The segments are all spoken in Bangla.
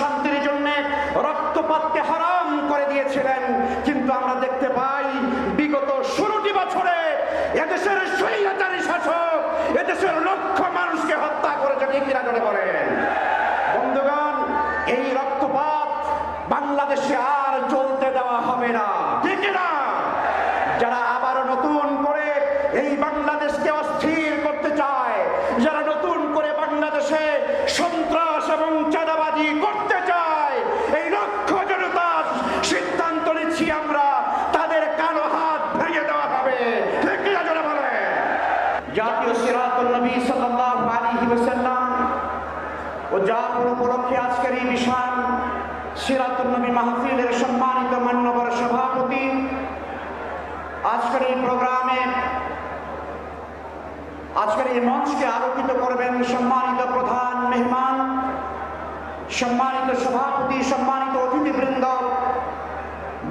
শান্তির জন্য রক্তপাতকে হারাম করে দিয়েছিলেন। কিন্তু আমরা দেখতে পাই, বিগত ষোলোটি বছরে এদেশের স্বৈরাচারী শাসক, এদেশের লক্ষ মানুষকে হত্যা করেছে, ঠিক কিনা করে বলেন বন্ধুগণ এই রক্তপাত বাংলাদেশে আর চলতে দেওয়া হবে না ঠিক না যারা আবার নতুন করে এই বাংলাদেশকে অস্থির করতে চায় যারা নতুন করে বাংলাদেশে সন্ত্রাস এবং চাঁদাবাজি করতে চায় এই লক্ষ জনতা সিদ্ধান্ত নিচ্ছি আমরা তাদের কালো হাত ভেঙে দেওয়া হবে ঠিক কিনা জোরে বলে জাতীয় সিরাতুল নবী সাল্লাল্লাহু আলাইহি ওয়াসাল্লাম ও জাপুর উপলক্ষে আজকের এই বিশাল সিরাতুল নবী মাহফিলের সম্মানিত মান্যবর সভাপতি, আজকের এই প্রোগ্রামে, আজকের এই মঞ্চকে আলোকিত করবেন সম্মানিত প্রধান মেহমান, সম্মানিত সভাপতি, সম্মানিত অতিথিবৃন্দ,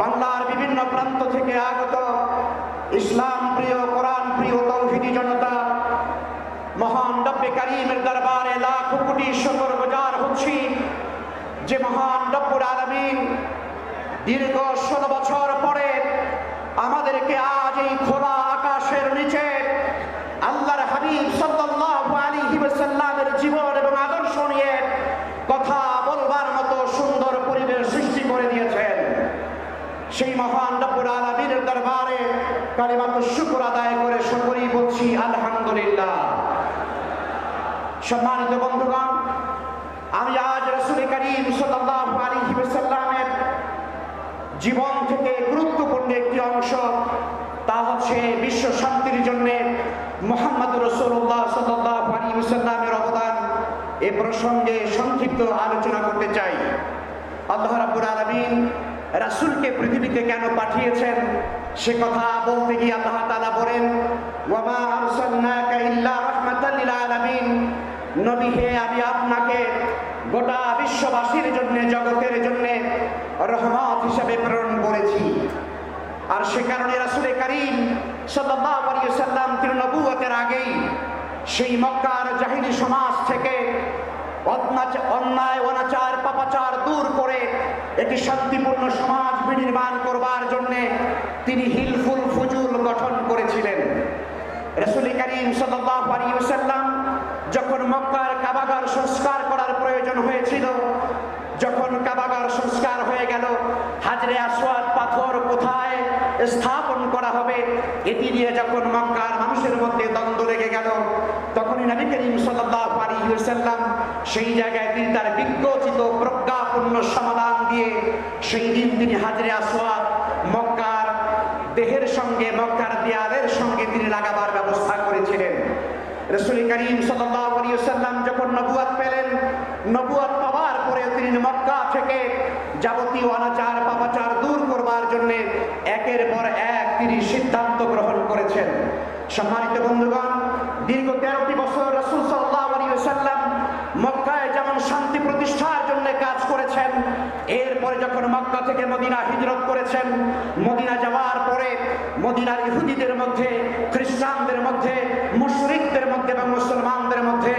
বাংলার বিভিন্ন প্রান্ত থেকে আগত ইসলাম প্রিয়, কোরআন প্রিয়, তৌহিদি জনতা মহান রব্বে কারিমের দরবারে লাখ কোটি শকর গুজার হচ্ছি। যে মহান রব্বুল আলমিন দীর্ঘ ষোলো বছর পরে আমাদেরকে আজ এই খোলা আকাশের নিচে আল্লাহর হাবিব সাল্লাল্লাহু আলাইহি ওয়াসাল্লামের জীবন এবং আদর্শ নিয়ে কথা বলবার মতো সুন্দর পরিবেশ সৃষ্টি করে দিয়েছেন। সেই মহান রব্বুল আলামিনের দরবারে কালিমাত শুকর আদায় করে সকলেই বলছি আলহামদুলিল্লাহ। সম্মানিত বন্ধুগণ, আমি আজ রসুল করিম আলাইহি জীবন থেকে গুরুত্বপূর্ণ একটি অংশ, তা হচ্ছে বিশ্ব শান্তির জন্য মোহাম্মদ রসুল্লাহ সাল্লাল্লাহু আলাইহি ওয়াসাল্লামের অবদান এ প্রসঙ্গে সংক্ষিপ্ত আলোচনা করতে চাই। আল্লাহ রাব্বুল আলামিন রাসূলকে পৃথিবীতে কেন পাঠিয়েছেন সে কথা বলতে গিয়ে আল্লাহ তাআলা বলেন আলামিন। নবী হে, আমি আপনাকে গোটা বিশ্ববাসীর জন্য, জগতের জন্য রহমত হিসেবে প্রেরণ করেছি। আর সে কারণে রাসুলে কারীম সাল্লাম তিনি নবুয়তের আগেই সেই মক্কার জাহিলি সমাজ থেকে অন্যায়, অনাচার, পাপাচার দূর করে একটি শান্তিপূর্ণ সমাজ বিনির্মাণ করবার জন্যে তিনি হিলফুল ফুজুল গঠন করেছিলেন। রসুল করিম সাল্লাল্লাহু আলাইহি ওয়াসাল্লাম যখন মক্কার কাবাগার সংস্কার করার প্রয়োজন হয়েছিল, যখন কাবাগার সংস্কার হয়ে গেল, হাজরে আসওয়াদ পাথর কোথায় স্থাপন করা হবে, এটি নিয়ে যখন মক্কার মানুষের মধ্যে দ্বন্দ্ব লেগে গেল, তখনই নবী করিম সাল্লাল্লাহু আলাইহি ওয়াসাল্লাম সেই জায়গায় তিনি তার বিজ্ঞোচিত প্রজ্ঞাপূর্ণ সমাধান দিয়ে সেই দিন তিনি হাজরে আসওয়াদ মক্কার দেহের সঙ্গে মক্কার দেয়ালের সঙ্গে তিনি লাগাবার ব্যবস্থা করেছিলেন রসুল করিম ওয়াসাল্লাম যখন নবুয়াত পেলেন, নবুয়াত পাওয়ার পরে তিনি মক্কা থেকে যাবতীয় অনাচার, পাপাচার দূর করবার জন্য একের পর এক তিনি সিদ্ধান্ত গ্রহণ করেছেন। সম্মানিত বন্ধুগণ, দীর্ঘ তেরোটি বছর রসুল সাল্লাল্লাহু আলাইহি ওয়াসাল্লাম মক্কায় যেমন শান্তি প্রতিষ্ঠার জন্য কাজ করেছেন, এরপরে যখন মক্কা থেকে মদিনা হিজরত করেছেন, মদিনা যাওয়ার পরে মদিনার ইহুদিদের মধ্যে, খ্রিস্টানদের এবং মুসলমানদের মধ্যে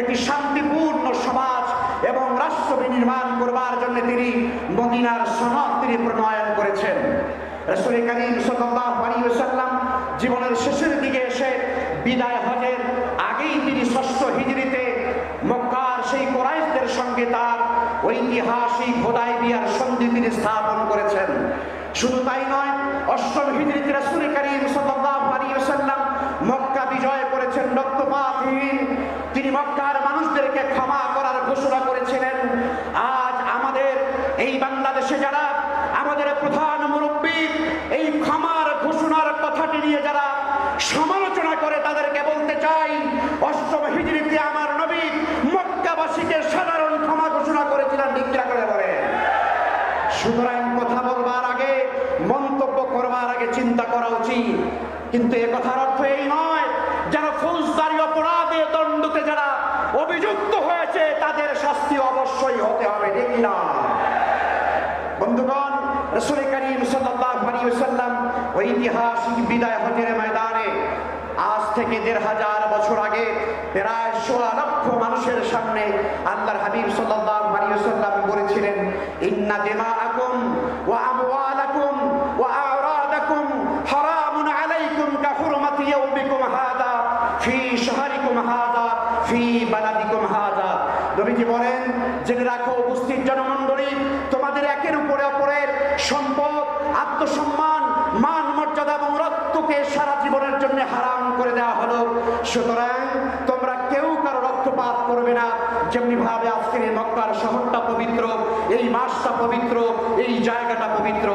একটি শান্তিপূর্ণ সমাজ এবং রাষ্ট্র বিনির্মাণ করবার জন্য তিনি মদিনার সনদ তিনি প্রণয়ন করেছেন। জীবনের শেষের দিকে এসে বিদায় হজের আগেই তিনি ষষ্ঠ হিজরিতে মক্কার সেই কোরাইশদের সঙ্গে তার ঐতিহাসিক হোদাই বিয়ার সন্ধি তিনি স্থাপন করেছেন। শুধু তাই নয় অষ্টম হিজরিতে রাসূল করিম সাল্লাল্লাহু আলাইহি ওয়াসাল্লাম মক্কা বিজয় করেছেন রক্তপাতহীন তিনি মক্কার মানুষদেরকে ক্ষমা করার ঘোষণা করেছিলেন আজ আমাদের এই বাংলাদেশে যারা আমাদের প্রধান মুরব্বী, এই ক্ষমার ঘোষণার কথাটি নিয়ে যারা সমালোচনা করে তাদেরকে বলতে চাই, অষ্টম হিজড়িতে আমার নবী মক্কাবাসীকে সাধারণ ক্ষমা ঘোষণা করেছিলেন নিগ্রা করে বলে সুতরাং কথা বলবার আগে, মন্তব্য করবার আগে চিন্তা করা উচিত। কিন্তু এ কথার অর্থ এই নয়, যারা ফৌজদারি অপরাধে দণ্ডতে যারা অভিযুক্ত হয়েছে, তাদের শাস্তি অবশ্যই হতে হবে, ঠিক না রসুল করিম সাল্লাম ওয়াসাল্লাম ঐতিহাসিক বিদায় হজের ময়দানে আজ থেকে দেড় হাজার বছর আগে প্রায় সোয়া লক্ষ মানুষের সামনে আল্লাহর হাবিব নবীজি বলেন, জেনে রাখো, উপস্থিত জনমণ্ডলী, তোমাদের একের উপরে অপরের সম্পদ, আত্মসম্মান, মান, মর্যাদা এবং রক্তকে সারা জীবনের জন্য হারাম করে দেওয়া হলো। সুতরাং তোমরা কেউ কারও রক্তপাত করবে না। যেমনি ভাবে আজকের এই মক্কার শহরটা পবিত্র, এই মাসটা পবিত্র, এই জায়গাটা পবিত্র।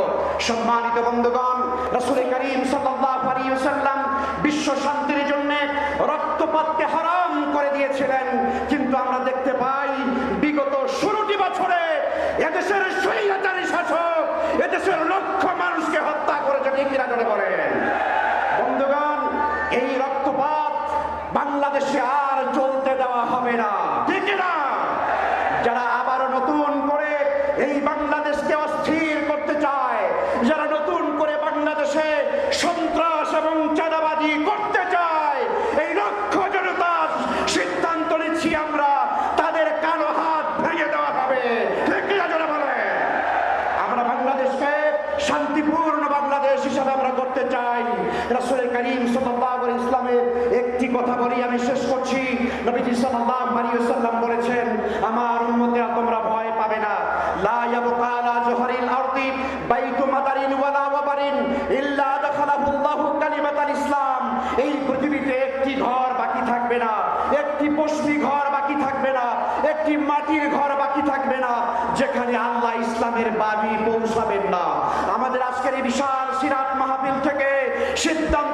সম্মানিত বন্ধুগণ, রাসূল করিম ওয়াসাল্লাম বিশ্ব শান্তির জন্য রক্তপাতকে হারাম করে দিয়েছিলেন। কিন্তু আমরা দেখতে পাই বিগত ষোলোটি বছরে এদেশের স্বৈরাচারী শাসক এদেশের লক্ষ মানুষকে হত্যা করেছে ঠিক কিনা করে বলেন বন্ধুগণ এই রক্তপাত বাংলাদেশে আর চলতে দেওয়া হবে না ঠিক না যারা আবারও নতুন করে এই বাংলাদেশকে অস্থির করতে চায় যারা নতুন করে বাংলাদেশে সন্ত্রাস এবং চাঁদাবাজি করতে চায় এই লক্ষ জনতা সিদ্ধান্ত নিচ্ছি আমরা তাদের কালো হাত ভেঙে দেওয়া হবে ঠিক কিনা জোরে বলেন? আমরা বাংলাদেশকে শান্তিপূর্ণ বাংলাদেশ হিসাবে আমরা করতে চাই রাসূল করিম সাল্লাল্লাহু আলাইহি ইসলামের একটি আমি শেষ করছি। নবীজি সাল্লাল্লাহু আলাইহি বলেছেন, আমার উম্মতেরা তোমরা ভয় পাবে না। লা জহরিল আরদি বাইতু মাদারিন ওয়ালা ওয়াবারিন ইল্লা কালিমাতাল ইসলাম। এই পৃথিবীতে একটি ঘর বাকি থাকবে না, একটি পশ্মি ঘর বাকি থাকবে না, একটি মাটির ঘর বাকি থাকবে না, যেখানে আল্লাহ ইসলামের বাণী পৌঁছাবেন না। আমাদের আজকের এই বিশাল সিরাত মাহফিল থেকে সিদ্ধান্ত